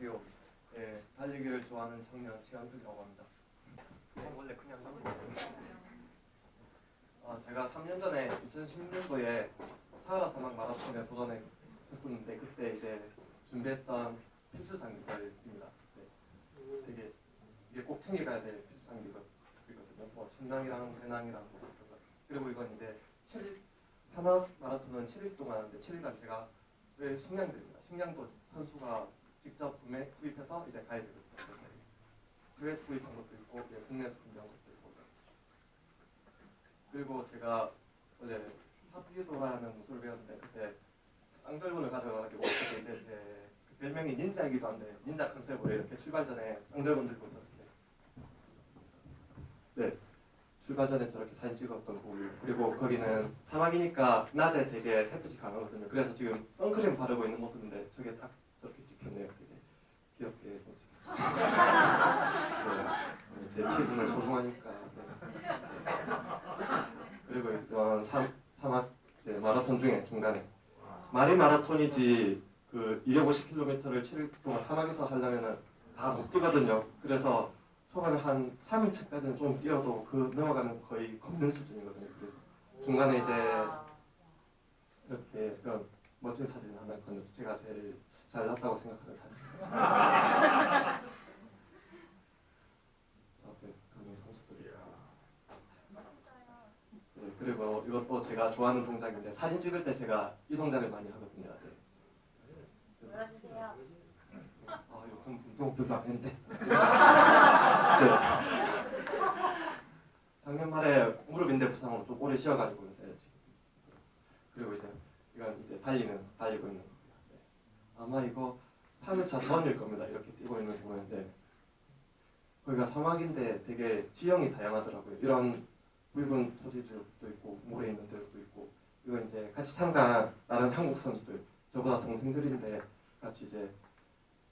안녕하세요. 예, 달리기를 좋아하는 청년 최현석이라고 합니다. 어, 원래 그냥 하고 있어요. 아, 제가 3년 전에 2016년도에 사하라 사막 마라톤에 도전했었는데 그때 이제 준비했던 필수 장비들입니다. 네. 되게 이게 꼭 챙겨가야 될 필수 장비거든요. 뭐 침낭이랑 배낭이랑 뭐. 그리고 이건 이제 7일 사막 마라톤은 7일 동안 하는데 7일간 제가 쓸 식량들입니다. 식량도 선수가 직접 구매 구입해서 이제 되거든요. 그래서 해외에서 구입한 것도 있고 예, 국내에서 준비한 것도 있고 그리고 제가 원래 하피도라는 무술을 배웠는데 그때 쌍절곤을 가져가지고 이제 제 별명이 닌자이기도 한데 닌자 컨셉으로 이렇게 출발 전에 쌍절곤 들고 저렇게 네 출발 전에 저렇게 사진 찍었던 거고요. 그리고 거기는 사막이니까 낮에 되게 햇빛이 강하거든요. 그래서 지금 선크림 바르고 있는 모습인데 저게 딱 저렇게 찍혔네요. 되게 귀엽게. 네, 제 피부는 소중하니까. 네. 그리고 이전 삼- 사막 이제 마라톤 중에 중간에 말이 마라톤이지 그 250km를 7일 동안 사막에서 하려면은 다 못 뛰거든요. 그래서 초반에 한 3일차까지는 좀 뛰어도 그 넘어가면 거의 걷는 수준이거든요. 그래서 중간에 이제 이렇게 그런 멋진 사진 하나 건져 제가 제일 잘났다고 생각하는 사진. 저 앞에 강민 선수들이. 네, 그리고 이것도 제가 좋아하는 동작인데 사진 찍을 때 제가 이 동작을 많이 하거든요. 네. 그래서. 아 요즘 운동 별로 안 했는데. 네. 작년 말에 무릎인대 부상으로 좀 오래 쉬어가지고 요새 지금. 그리고 이제 이건 이제 달리는 달리고 있는 거예요. 네. 아마 이거 3일차 전일 겁니다. 이렇게 뛰고 있는 거 보는데 거기가 사막인데 되게 지형이 다양하더라고요. 이런 붉은 토지들도 있고 모래 있는 데도 있고 이건 이제 같이 참가한 다른 한국 선수들 저보다 동생들인데 같이 이제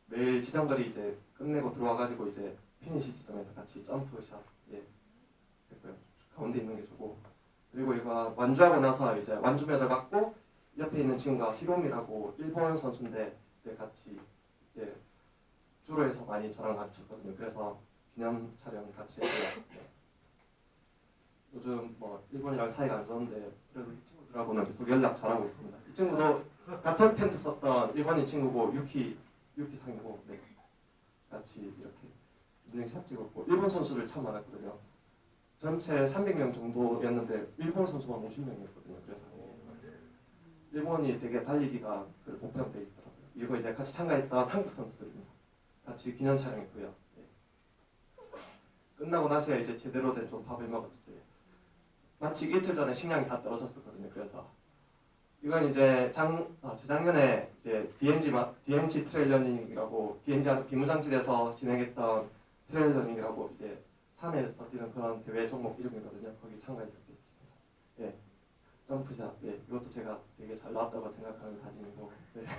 매일 지정거리 이제 끝내고 들어와가지고 이제 피니시 지점에서 같이 점프샷 이제 했고요. 가운데 있는 게 저고 그리고 이거 완주하고 나서 이제 완주 메달 받고 옆에 있는 친구가 히롬이라고 일본 선수인데 이제 같이 이제 주로에서 많이 저랑 마주쳤거든요. 그래서 기념 촬영 같이 했고요. 네. 요즘 뭐 일본이랑 사이가 안 좋은데 그래도 이 친구들하고는 계속 연락 잘하고 있습니다. 이 친구도 같은 텐트 썼던 일본인 친구고 유키 유키 상이고 네. 같이 이렇게 인증샷 찍었고 일본 선수들 참 많았거든요. 전체 300명 정도였는데 일본 선수만 50명이었거든요. 그래서 일본이 되게 달리기가 그 보편돼 있더라고요. 이거 이제 같이 참가했던 한국 선수들입니다. 같이 기념 촬영했고요. 네. 끝나고 나서야 이제 제대로 된 좀 밥을 먹었을 때 마치 이틀 전에 식량이 다 떨어졌었거든요. 그래서 이건 이제 장 아, 재작년에 이제 DMG 마, DMG 트레일러닝이라고 DMG 비무장지대에서 진행했던 트레일러닝이라고 이제 산에서 뛰는 그런 대회 종목 이름이거든요. 거기 참가했었겠습니다. 예, 점프샷. 예, 이것도 제가 되게 잘 나왔다고 생각하는 사진이고. 네.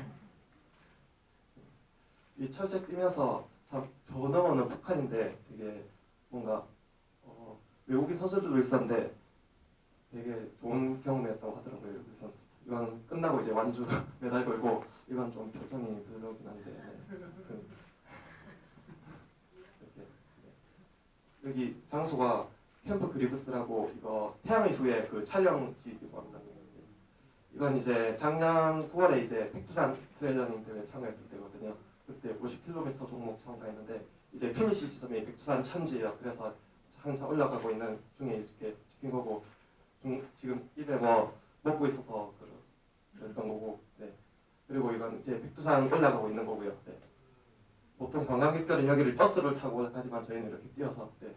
이 철제 뛰면서 참저 넘어는 북한인데 되게 뭔가 어, 외국인 선수들도 있었는데 되게 좋은 경험이었다고 하더라고요 외국인 선수. 이건 끝나고 이제 완주 메달 걸고 이건 좀 표정이 별로긴 한데 네. 아무튼 이렇게 네. 여기 장소가 캠프 그리브스라고 이거 태양의 후예 그 촬영지이기도 합니다. 이건 이제 작년 9월에 이제 백두산 트레일러닝 대회 참가했을 때거든요. 그때 50km 종목 참가했는데 이제 피니시 지점이 백두산 천지예요. 그래서 한참 올라가고 있는 중에 이렇게 찍힌 거고 중, 지금 입에 뭐 먹고 있어서 그- 그랬던 거고 네. 그리고 이건 이제 백두산 올라가고 있는 거고요. 네. 보통 관광객들은 여기를 버스를 타고 가지만 저희는 이렇게 뛰어서 네.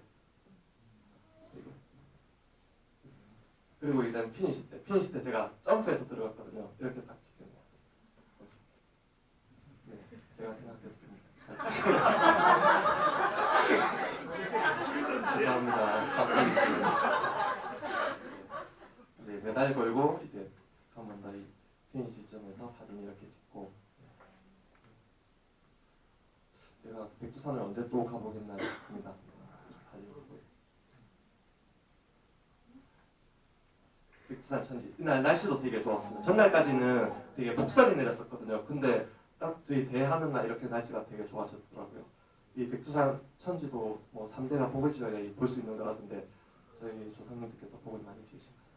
그리고- 그리고 이제 피니시 때 피니시 때 제가 점프해서 들어갔거든요. 이렇게 딱 찍혔네요. 네, 제가 생각했습니다. 죄송합니다. 갑자기 지금 이제 메달 걸고 이제 한 번 더 이 피니시 점에서 사진 이렇게 찍고 제가 백두산을 언제 또 가보겠나 싶습니다. 사진 보고 백두산 천지 이날 날씨도 되게 좋았습니다. 전날까지는 되게 폭설이 내렸었거든요. 근데 딱 저희 대하는 날 이렇게 날씨가 되게 좋아졌더라고요. 이 백두산 천지도 뭐 3대가 복을 지어야 볼 수 있는 거라던데 저희 조상님들께서 복을 많이 지으신 것 같습니다.